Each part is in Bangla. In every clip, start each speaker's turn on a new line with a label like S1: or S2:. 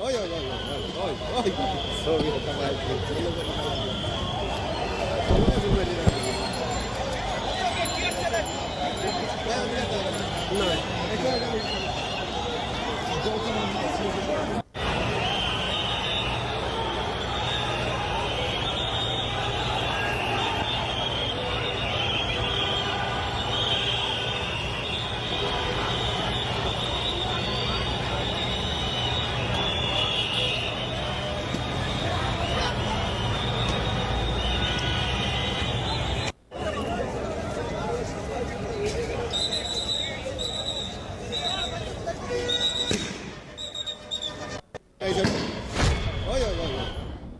S1: Oj,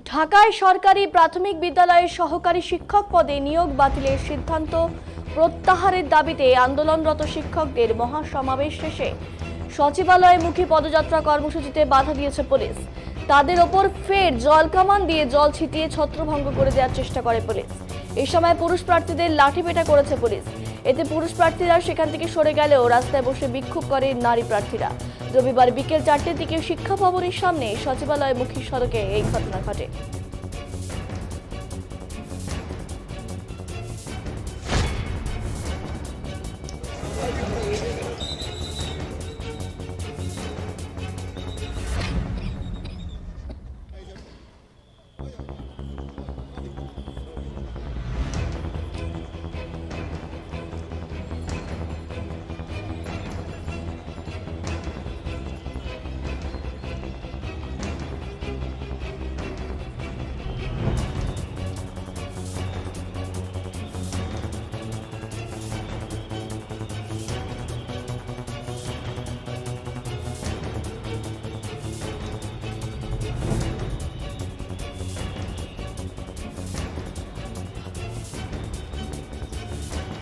S2: ঢাকায় সরকারি প্রাথমিক বিদ্যালয়ের সহকারী শিক্ষক পদে নিয়োগ বাতিলের সিদ্ধান্ত প্রত্যাহারের দাবিতে আন্দোলনরত শিক্ষকদের মহাসমাবেশ শেষে সচিবালয়মুখী পদযাত্রা কর্মসূচিতে বাধা দিয়েছে পুলিশ। তাদের ওপর ফের জলকামান দিয়ে জল ছিটিয়ে ছত্রভঙ্গ করে দেওয়ার চেষ্টা করে পুলিশ। এই সময় পুরুষ প্রার্থীদের লাঠিপেটা করেছে পুলিশ। এতে পুরুষ প্রার্থীরা সেখান থেকে সরে গেলেও রাস্তায় বসে বিক্ষোভ করে নারী প্রার্থীরা। রবিবার বিকেল চারটের দিকে শিক্ষা ভবনের সামনে সচিবালয়মুখী সড়কে এই ঘটনা ঘটে।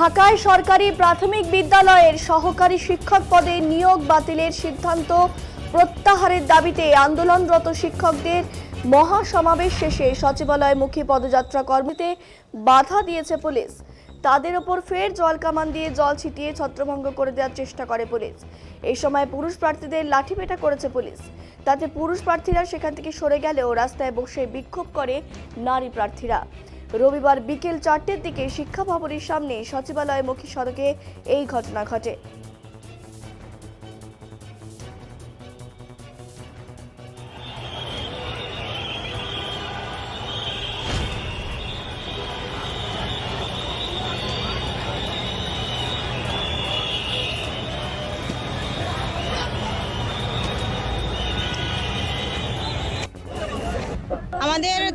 S2: ঢাকায় সরকারি প্রাথমিক বিদ্যালয়ের সহকারী শিক্ষক পদে নিয়োগ বাতিলের সিদ্ধান্ত প্রত্যাহারের দাবিতে আন্দোলনরত শিক্ষকদের মহাসমাবেশ শেষে সচিবালয়মুখী পদযাত্রা কর্মীতে বাধা দিয়েছে পুলিশ। তাদের ওপর ফের জল কামান দিয়ে জল ছিটিয়ে ছত্রভঙ্গ করে দেওয়ার চেষ্টা করে পুলিশ। এই সময় পুরুষ প্রার্থীদের লাঠিপেটা করেছে পুলিশ। তাতে পুরুষ প্রার্থীরা সেখান থেকে সরে গেলেও রাস্তায় বসে বিক্ষোভ করে নারী প্রার্থীরা। রবিবার বিকেল চারটের দিকে শিক্ষা ভবনের সামনে সচিবালয়মুখী সড়কে এই ঘটনা ঘটে।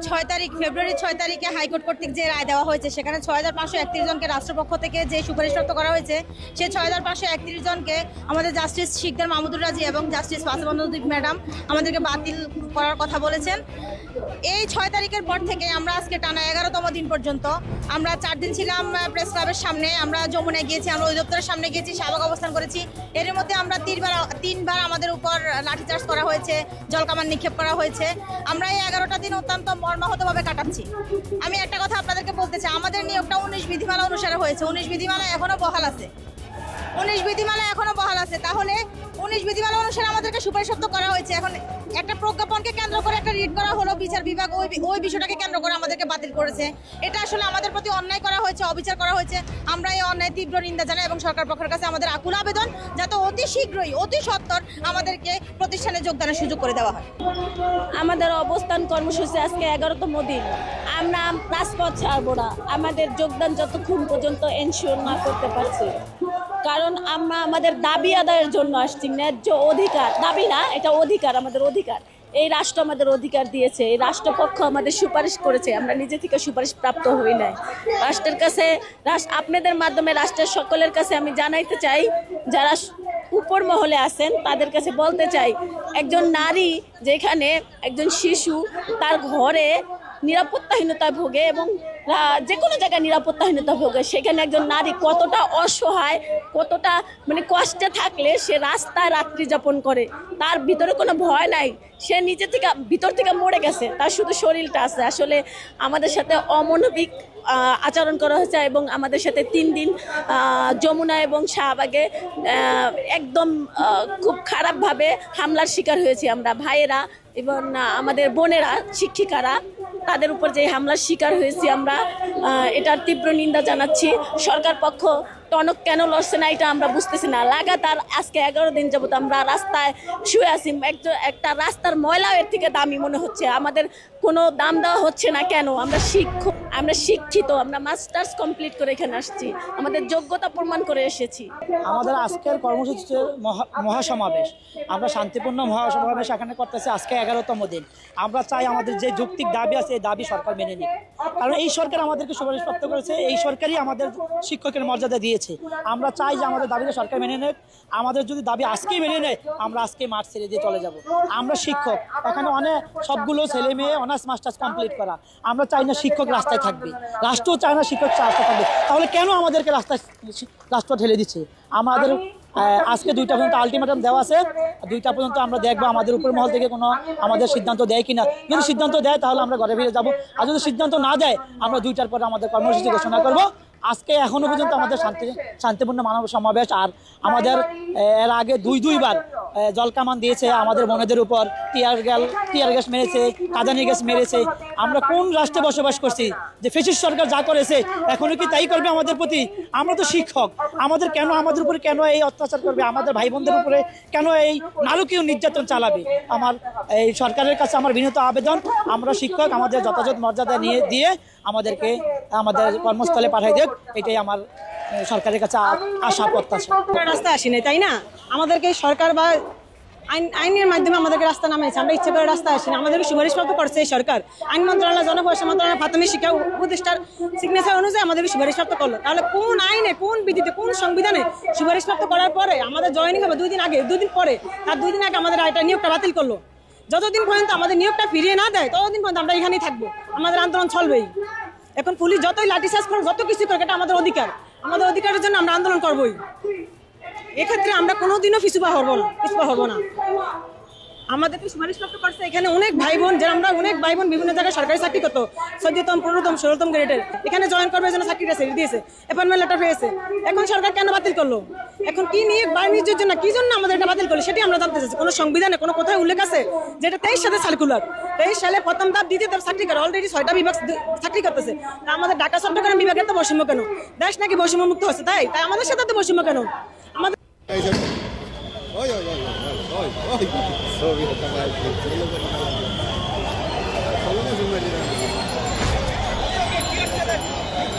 S3: ছয় তারিখ, ফেব্রুয়ারি ছয় তারিখে হাইকোর্ট কর্তৃক যে রায় দেওয়া হয়েছে, সেখানে ছয় হাজার পাঁচশো একত্রিশ জনকে রাষ্ট্রপক্ষ থেকে যে সুপারিশপ্রাপ্ত করা হয়েছে সেই ছয় হাজার পাঁচশো একত্রিশ জনকে আমাদের জাস্টিস শিকদার মাহমুদুর রাজি এবং জাস্টিস বাসবন্ধুদ্বীপ ম্যাডাম আমাদেরকে বাতিল করার কথা বলেছেন। এই ছয় তারিখের পর থেকে আমরা আজকে টানা এগারোতম দিন পর্যন্ত আমরা চার দিন ছিলাম প্রেস ক্লাবের সামনে। আমরা যমুনায় গিয়েছি, আমরা অধিদপ্তরের সামনে গিয়েছি, শাহবাগ অবস্থান করেছি। এর মধ্যে আমরা তিনবার তিনবার আমাদের উপর লাঠিচার্জ করা হয়েছে, জলকামান নিক্ষেপ করা হয়েছে। আমরা এই এগারোটা দিন অত্যন্ত মর্মাহতভাবে কাটাচ্ছি। আমি একটা কথা আপনাদেরকে বলতে চাই, আমাদের নিয়োগটা উনিশ বিধিমালা অনুসারে হয়েছে। উনিশ বিধিমালা এখনও বহাল আছে। উনিশ বিধিমালা এখনও বহাল আছে। তাহলে উনিশ বিধিমালা অনুসারে আমাদেরকে সুপারিশপ্ত করা হয়েছে। এখন একটা প্রজ্ঞাপনকে কেন্দ্র করে একটা রিড করা হলো, বিচার বিভাগ ওই ওই বিষয়টাকে কেন্দ্র করে আমাদেরকে বাতিল করেছে। এটা আসলে আমাদের প্রতি অন্যায় করা হয়েছে, অবিচার করা হয়েছে। আমরা এই অন্যায় তীব্র নিন্দা জানাই এবং সরকার পক্ষের কাছে আমাদের আকুল আবেদন যাতে অতি শীঘ্রই, অতি সত্বর আমাদেরকে প্রতিষ্ঠানে যোগদানের সুযোগ করে দেওয়া হয়।
S4: আমাদের অবস্থান কর্মসূচি আজকে এগারোতম দিন। আমরা রাজপথ ছাড়বো না। আমাদের যোগদান যতক্ষণ পর্যন্ত এনশিওর না করতে পারছি। কারণ আমরা আমাদের দাবি আদায়ের জন্য আসছি, ন্যায্য অধিকার। দাবি না, এটা অধিকার, আমাদের অধিকার। এই রাষ্ট্র আমাদের অধিকার দিয়েছে, এই রাষ্ট্রপক্ষ আমাদের সুপারিশ করেছে, আমরা নিজে থেকে সুপারিশ প্রাপ্ত হই নাই। রাষ্ট্রের কাছে আপনাদের মাধ্যমে রাষ্ট্রের সকলের কাছে আমি জানাইতে চাই, যারা উপর মহলে আছেন, তাদের কাছে বলতে চাই, একজন নারী যেখানে একজন শিশু তার ঘরে নিরাপত্তাহীনতায় ভোগে এবং যে কোনো জায়গায় নিরাপত্তাহীনতা ভোগে সেখানে একজন নারী কতটা অসহায়, কতটা মানে কষ্টে থাকলে সে রাস্তায় রাত্রি যাপন করে। তার ভিতরে কোনো ভয় নাই। সে নিজে থেকে, ভিতর থেকে মরে গেছে। তার শুধু শরীরটা আছে। আসলে আমাদের সাথে অমানবিক আচরণ করা হয়েছে এবং আমাদের সাথে তিন দিন যমুনা এবং শাহবাগে একদম খুব খারাপভাবে হামলার শিকার হয়েছি আমরা। ভাইয়েরা এবং আমাদের বোনেরা, শিক্ষিকারা। তাদের উপর যে হামলার শিকার হয়েছি আমরা এটার তীব্র নিন্দা জানাচ্ছি। সরকার পক্ষ টনক কেন লড়ছে না, এটা আমরা বুঝতেছি না। লাগাতার আজকে এগারো দিন যাবত আমরা রাস্তায় শুয়ে আছি। একটা রাস্তার ময়লা এর থেকে দামি মনে হচ্ছে। আমাদের কোনো দাম দেওয়া হচ্ছে না কেন? আমরা শিক্ষক, আমরা শিক্ষিত, আমরা মাস্টার্স কমপ্লিট করে এখানে আসছি। আমাদের যোগ্যতা প্রমাণ করে এসেছি।
S5: আমাদের আজকের কর্মসূচি হচ্ছে মহা- মহাসমাবেশ। আমরা শান্তিপূর্ণ মহাসমাবেশ এখানে করতেছি আজকে এগারোতম দিন। আমরা চাই আমাদের যে যৌক্তিক দাবি আছে, এই দাবি সরকার মেনে নিক। কারণ এই সরকার আমাদেরকে সুপারিশপ্রাপ্ত করেছে। এই সরকারই আমাদের শিক্ষকের মর্যাদা দিয়েছে। আমরা চাই যে আমাদের দাবিকে সরকার মেনে নেক। আমাদের যদি দাবি আজকেই মেনে নেয়, আমরা আজকে মাঠ ছেড়ে দিয়ে চলে যাব। আমরা শিক্ষক এখানে অনেক সবগুলো ছেলে মেয়ে, অনার্স, মাস্টার্স কমপ্লিট করা। আমরা চাই না শিক্ষক রাস্তায় থাকবে। রাষ্ট্রও চায় না শিক্ষক রাস্তায় থাকবে। তাহলে কেন আমাদেরকে রাস্তায় রাষ্ট্র ঠেলে দিচ্ছে? আমাদের আজকে দুইটা পর্যন্ত আলটিমেটাম দেওয়া আছে। দুইটা পর্যন্ত আমরা দেখব আমাদের উপর মহল থেকে কোনো আমাদের সিদ্ধান্ত দেয় কিনা। যদি সিদ্ধান্ত দেয়, তাহলে আমরা ঘরে ফিরে যাব। আর যদি সিদ্ধান্ত না দেয়, আমরা দুইটার পরে আমাদের কর্মসূচি ঘোষণা করব। আজকে এখনও পর্যন্ত আমাদের শান্তি শান্তিপূর্ণ মানব সমাবেশ আর আমাদের এর আগে দুই দুইবার জলকামান দিয়েছে আমাদের বোনেদের উপর টিয়ার গ্যাল টিয়ার গ্যাস মেরেছে কাদানি গ্যাস মেরেছে। আমরা কোন রাষ্ট্রে বসবাস করছি? যে ফেসিস সরকার যা করেছে এখনও কি তাই করবে আমাদের প্রতি? আমরা তো শিক্ষক। আমাদের কেন আমাদের উপরে কেন এই অত্যাচার করবে? আমাদের ভাই বোনদের উপরে কেন এই নারকীয় নির্যাতন চালাবে? আমার এই সরকারের কাছে আমার বিনীত আবেদন আমরা শিক্ষক আমাদের যথাযথ মর্যাদা নিয়ে দিয়ে আমাদেরকে আমাদের কর্মস্থলে পাঠাই দেব এটাই আমার সরকারের কাছে আশা প্রত্যাশা।
S6: রাস্তায় আসি নাই তাই না? আমাদেরকে সরকার বা আইন আইনের মাধ্যমে আমাদেরকে রাস্তা নামিয়েছে আমরা ইচ্ছা করে রাস্তায় আসি আমাদেরকে সুপারিশপ্রাপ্ত করছে এই সরকার। আইন মন্ত্রণালয় জনপ্রশাসন মন্ত্রণালয় প্রাথমিক শিক্ষা উপদেষ্টার সিগনেচার অনুযায়ী আমাদেরকে সুপারিশপ্রাপ্ত করল। তাহলে কোন আইনে কোন বিধিতে কোন সংবিধানে সুপারিশপ্রাপ্ত করার পরে আমাদের জয়েনিং হবে দুই দিন আগে দুই দিন পরে তার দুই দিন আগে আমাদের এটা নিয়োগটা বাতিল করল। যতদিন পর্যন্ত আমাদের নিয়োগটা ফিরিয়ে না দেয় ততদিন পর্যন্ত আমরা এখানেই থাকব। আমাদের আন্দোলন চলবেই। এখন পুলিশ যতই লাঠিচার্জ করুক, যত কিছু করুক, এটা আমাদের অধিকার। আমাদের অধিকারের জন্য আমরা আন্দোলন করবই। এক্ষেত্রে আমরা কোনোদিনও পিছুপা হব না পিছুপা হব না। আমাদেরকে সুপারিশপ্রাপ্ত করছে এখানে অনেক ভাই বোন যারা আমরা অনেক ভাই বোন বিভিন্ন জায়গায় সরকারি চাকরি করতো। চোদ্দতম পনেরোতম ষোলোতম গ্রেডের এখানে জয়েন করবে জন্য চাকরিটা ছেড়ে দিয়েছে। অ্যাপয়েন্টমেন্ট লেটার পেয়েছে এখন সরকার কেন বাতিল করল? এখন কি নিয়ে বাণিজ্যের জন্য কি জন্য আমাদের এটা বাতিল করল, সেটি আমরা জানতে চাইছি। কোনো সংবিধানে কোনো কোথায় উল্লেখ আছে যেটা তেইশ সালে সার্কুলার তেইশ সালে প্রথম ধাপ, দ্বিতীয় ধাপ চাকরি করে। অলরেডি ছয়টা বিভাগ চাকরি করতেছে। তা আমাদের ঢাকা চট্টগ্রাম বিভাগের তো বৈষম্য কেন? দেশ নাকি বৈষম্য মুক্ত হচ্ছে, তাই? তাই আমাদের সাথে তো বৈষম্য কেন? আমাদের
S1: Ay, ay. Soy bien,